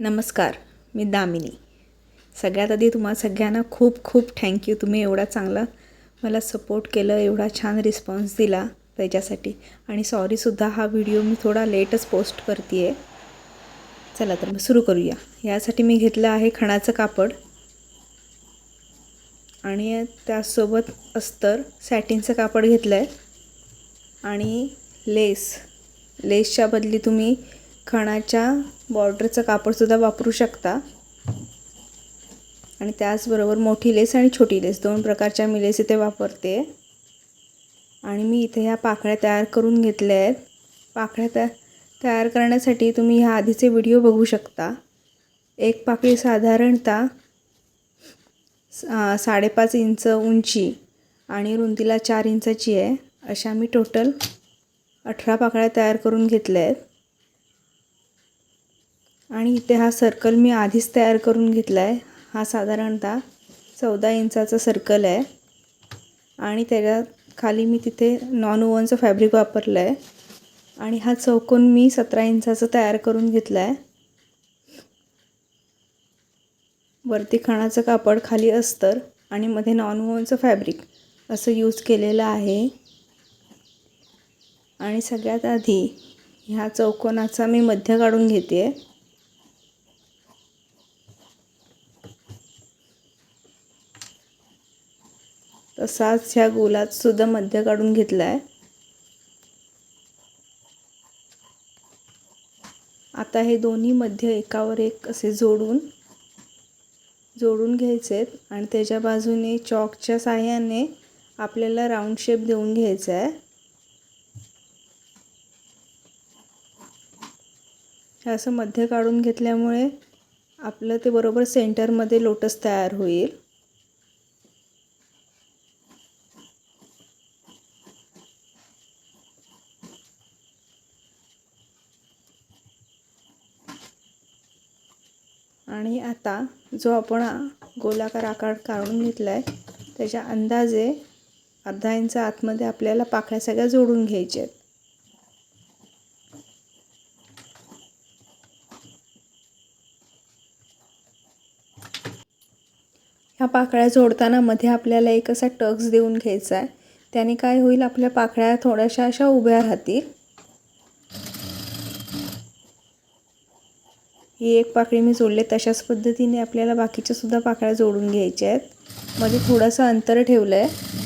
नमस्कार मी दामिनी. सगळ्यात आधी तुम्हाला सगळ्यांना खूप खूप थँक्यू तुम्ही एवढा चांगला मला सपोर्ट केलं एवढा छान रिस्पॉन्स दिला त्याच्यासाठी. आणि सॉरीसुद्धा हा व्हिडिओ मी थोडा लेटच पोस्ट करते आहे चला तर मग सुरू करूया. यासाठी मी घेतलं आहे खणाचं कापड. आणि त्यासोबत अस्तर सॅटिनचं कापड घेतलं आहे आणि लेस लेसच्या बदली तुम्ही खणाच्या बॉर्डरचं कापडसुद्धा वापरू शकता. आणि त्याचबरोबर मोठी लेस आणि छोटी लेस दोन प्रकारच्या मी लेस इथे वापरते. आणि मी इथे ह्या पाकळ्या तयार करून घेतल्या आहेत. पाकळ्या तया तयार करण्यासाठी तुम्ही ह्या आधीचे व्हिडिओ बघू शकता. एक पाकळी साधारणतः साडेपाच इंच उंची आणि रुंदीला चार इंचाची आहे. अशा मी टोटल अठरा पाकळ्या तयार करून घेतल्या आहेत. आणि इथे हा सर्कल मी आधीच तयार करून घेतला आहे हा साधारणतः चौदा इंचाचा सर्कल आहे. आणि त्याच्याखाली मी तिथे नॉन ओव्हनचं फॅब्रिक वापरलं आहे आणि हा चौकोन मी सतरा इंचाचा तयार करून घेतला आहे वरती खणाचं कापड खाली अस्तर आणि मध्ये नॉन ओवनचं फॅब्रिक असं यूज केलेलं आहे. आणि सगळ्यात आधी ह्या चौकोनाचा मी मध्य काढून घेते आहे तसाच ह्या गोलात सुद्धा मध्य काढून घेतला आहे आता हे दोन्ही मध्य एकावर एक असे जोडून जोडून घ्यायचे आहेत आणि त्याच्या बाजूने चॉकच्या साह्याने आपल्याला राऊंड शेप देऊन घ्यायचा आहे. हे असं मध्य काढून घेतल्यामुळे आपलं ते बरोबर सेंटरमध्ये लोटस तयार होईल. आणि आता जो आपण गोलाकार आकार काढून घेतला आहे त्याच्या अंदाजे अर्धा इंच आतमध्ये आपल्याला पाकळ्या सगळ्या जोडून घ्यायच्या आहेत. ह्या पाकळ्या जोडताना मध्ये आपल्याला एक असा टक्स देऊन घ्यायचा आहे. त्याने काय होईल आपल्या पाकळ्या थोड्याशा अशा उभ्या राहतील. ही एक पाकळी मी जोडले तशाच पद्धतीने आपल्याला बाकीच्या सुद्धा पाकळ्या जोडून घ्यायच्या आहेत. मध्ये थोडंसं अंतर ठेवलं आहे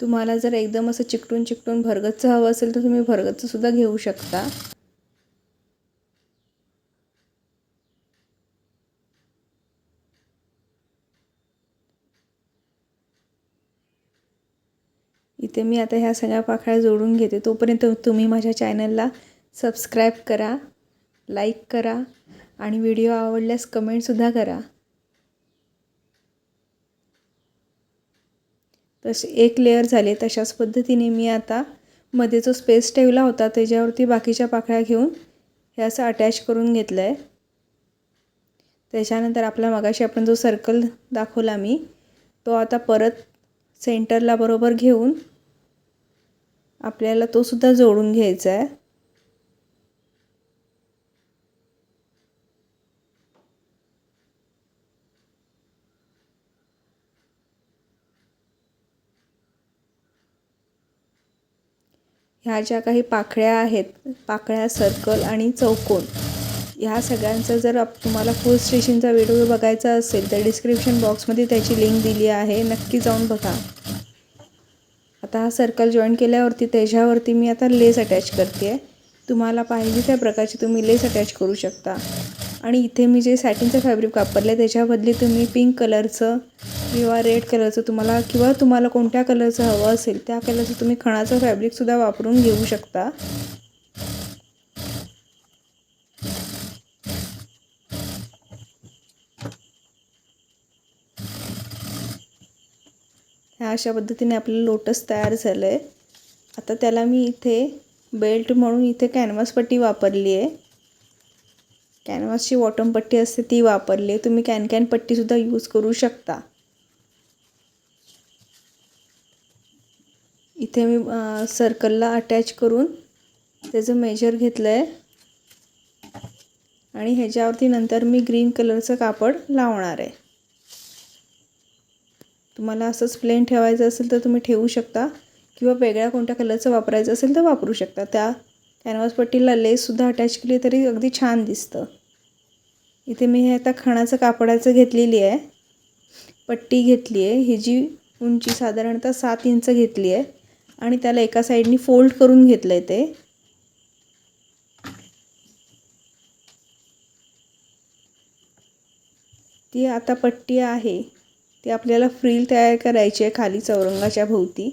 तुम्हाला जर एकदम असं चिकटून चिकटून भरगतचं हवं असेल तर तुम्ही भरगतचंसुद्धा घेऊ शकता. इथे मी आता ह्या सगळ्या पाकळ्या जोडून घेते. तोपर्यंत तुम्ही माझ्या चॅनलला सबस्क्राईब करा लाईक करा आणि व्हिडिओ आवडल्यास कमेंटसुद्धा करा. तसे एक लेअर झाले तशाच पद्धतीने मी आता मध्ये जो स्पेस ठेवला होता त्याच्यावरती बाकीच्या पाकळ्या घेऊन हे असं अटॅच करून घेतलं आहे त्याच्यानंतर आपला मगाशी आपण जो सर्कल दाखवला मी तो आता परत सेंटरला बरोबर घेऊन आपल्याला तो सुद्धा जोडून घ्यायचा आहे ह्या ज्या काही पाकळ्या आहेत पाकळ्या सर्कल आणि चौकोन ह्या सगळ्यांचा जर आप तुम्हाला फुल स्टेशनचा व्हिडिओ बघायचा असेल तर डिस्क्रिप्शन बॉक्समध्ये त्याची लिंक दिली आहे. नक्की जाऊन बघा. आता हा सर्कल जॉईन केल्यावरती त्याच्यावरती मी आता लेस अटॅच करते. आहे तुम्हाला पाहिजे त्या प्रकारची तुम्ही लेस अटॅच करू शकता. आणि इथे मी जे सॅटिनचं फॅब्रिक वापरलं आहे त्याच्याबदली तुम्ही पिंक कलरचं किंवा रेड कलरचं तुम्हाला किंवा तुम्हाला कोणत्या कलरचं हवं असेल त्या कलरचं तुम्ही खणाचं फॅब्रिकसुद्धा वापरून घेऊ शकता. ह्या अशा पद्धतीने आपलं लोटस तयार झालं आहे आता त्याला मी इथे बेल्ट म्हणून इथे कॅनव्हास पट्टी वापरली आहे कॅनव्हासची वॉटम पट्टी असते ती वापरली आहे तुम्ही कॅन कॅन पट्टीसुद्धा यूज करू शकता. इथे मी सर्कलला अटॅच करून त्याचं मेजर घेतलं आहे आणि ह्याच्यावरती नंतर मी ग्रीन कलरचं कापड लावणार आहे. तुम्हाला असंच प्लेन ठेवायचं असेल तर तुम्ही ठेवू शकता. किंवा वेगळ्या कोणत्या कलरचं वापरायचं असेल तर वापरू शकता. त्या कॅनव्हासपट्टीला लेससुद्धा अटॅच केली तरी अगदी छान दिसतं. इथे मी हे आता खणाचं कापडाचं घेतलेली आहे. पट्टी घेतली आहे. ही जी उंची साधारणतः सात इंच घेतली आहे. आणि त्याला एका साईडनी फोल्ड करून घेतलं आहे ते. ती आता पट्टी आहे. ती आपल्याला फ्रील तयार करायची आहे खाली चौरंगाच्या भोवती.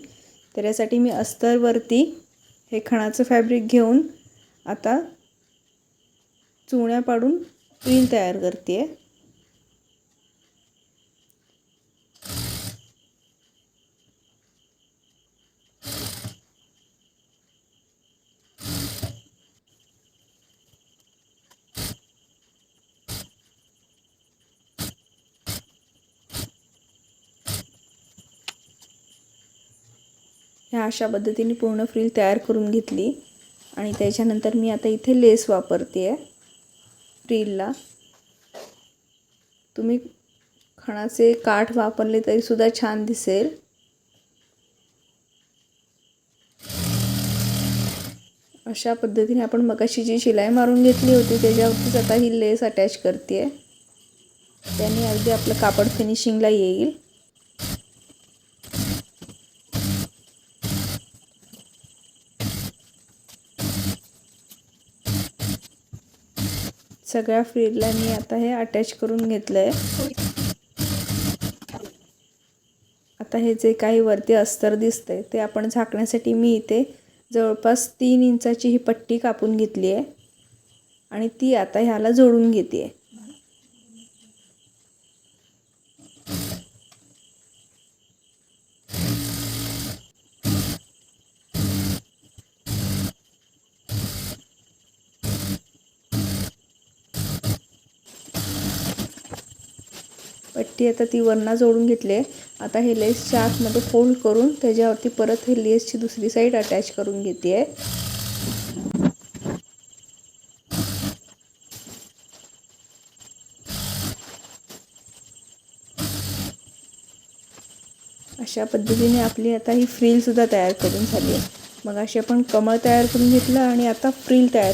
तर यासाठी मी अस्तरवरती हे खणाचं फॅब्रिक घेऊन आता चुण्या पाडून फ्रील तयार करते आहे ह्या अशा पद्धतीने पूर्ण फ्रील तयार करून घेतली. आणि त्याच्यानंतर मी आता इथे लेस वापरते आहे फ्रीलला. तुम्ही खणाचे काठ वापरले तरीसुद्धा छान दिसेल. अशा पद्धतीने आपण मगाशी जी शिलाई मारून घेतली होती त्याच्यावरतीच आता ही लेस अटॅच करते आहे त्याने अगदी आपलं कापड फिनिशिंगला येईल. सगळ्या फ्रीजला मी आता हे अटॅच करून घेतलं आहे आता हे जे काही वरती अस्तर दिसतंय ते आपण झाकण्यासाठी मी इथे जवळपास तीन इंचाची ही पट्टी कापून घेतली आहे आणि ती आता ह्याला जोडून घेते आहे पट्टी आता ती वरना जोडून घेतली आहे. आता हे लेसच्या आतमध्ये फोल्ड करून त्याच्यावरती परत हे लेसची दुसरी साईड अटॅच करून घेते आहे. अशा पद्धतीने आपली आता ही फ्रीलसुद्धा तयार करून झाली आहे. मग अशी आपण कमळ तयार करून घेतलं आणि आता फ्रील तयार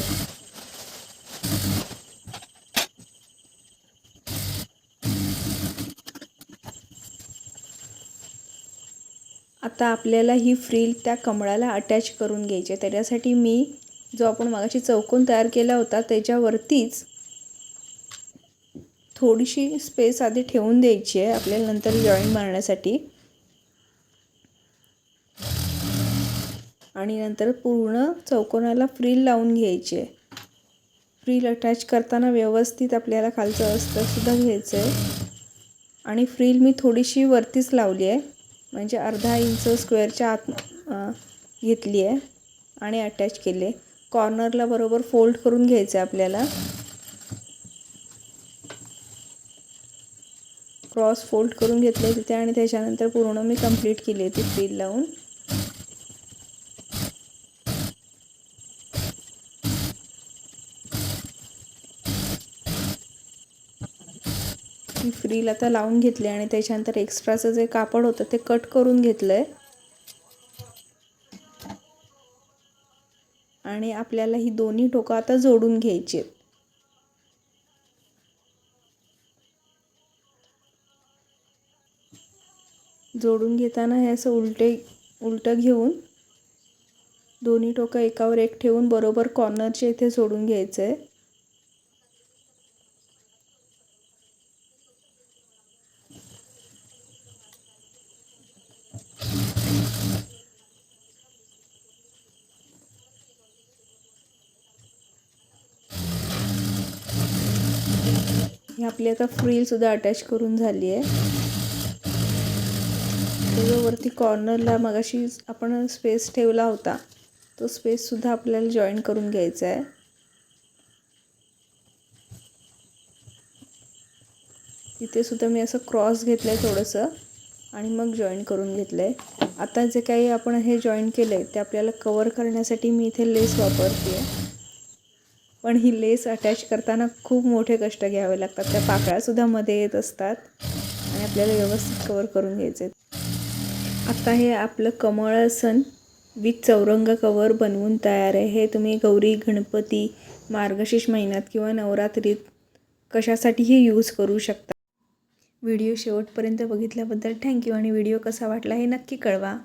आता आपल्याला ही फ्रील त्या कमळाला अटॅच करून घ्यायची आहे. त्याच्यासाठी मी जो आपण मागाशी चौकोन तयार केला होता त्याच्यावरतीच थोडीशी स्पेस आधी ठेवून द्यायची आहे. आपल्याला नंतर जॉईन मारण्यासाठी. आणि नंतर पूर्ण चौकोनाला फ्रील लावून घ्यायची आहे. फ्रील अटॅच करताना व्यवस्थित आपल्याला खालचं अस्तरसुद्धा घ्यायचं आहे. आणि फ्रील मी थोडीशी वरतीच लावली आहे. म्हणजे अर्धा इंच स्क्वेअरच्या आत घेतली आहे आणि अटॅच केले कॉर्नरला बरोबर फोल्ड करून घ्यायचं आहे आपल्याला. क्रॉस फोल्ड करून घेतले तिथे आणि त्याच्यानंतर पूर्ण मी कंप्लीट केली आहे ती फील लावून. ही फ्रील आता लावून घेतली आणि त्याच्यानंतर एक्स्ट्राचं जे कापड होतं ते कट करून घेतलं आहे आणि आपल्याला ही दोन्ही टोकं आता जोडून घ्यायची आहेत. जोडून घेताना हे असं उलटे उलटं घेऊन दोन्ही टोकं एकावर एक ठेवून बरोबर कॉर्नरच्या इथे जोडून घ्यायचं आहे ही आपली आता फ्रीलसुद्धा अटॅच करून झाली आहे. त्याच्यावरती कॉर्नरला मगाशी आपण स्पेस ठेवला होता. तो स्पेससुद्धा आपल्याला जॉईन करून घ्यायचा आहे. तिथेसुद्धा मी असं क्रॉस घेतलं आहे थोडंसं आणि मग जॉईन करून घेतलं आहे आता जे काही आपण हे जॉईन केलं आहे ते आपल्याला कवर करण्यासाठी मी इथे लेस वापरते आहे पण ही लेस अटॅच करताना खूप मोठे कष्ट घ्यावे लागतात. त्या पाकळ्यासुद्धा मध्ये येत असतात. आणि आपल्याला व्यवस्थित कवर करून घ्यायचे. आता हे आपलं कमळासन विथ चौरंग कवर बनवून तयार आहे. हे तुम्ही गौरी गणपती मार्गशीर्ष महिन्यात किंवा नवरात्रीत कशासाठीही यूज करू शकता? व्हिडिओ शेवटपर्यंत बघितल्याबद्दल थँक्यू. आणि व्हिडिओ कसा वाटला हे नक्की कळवा.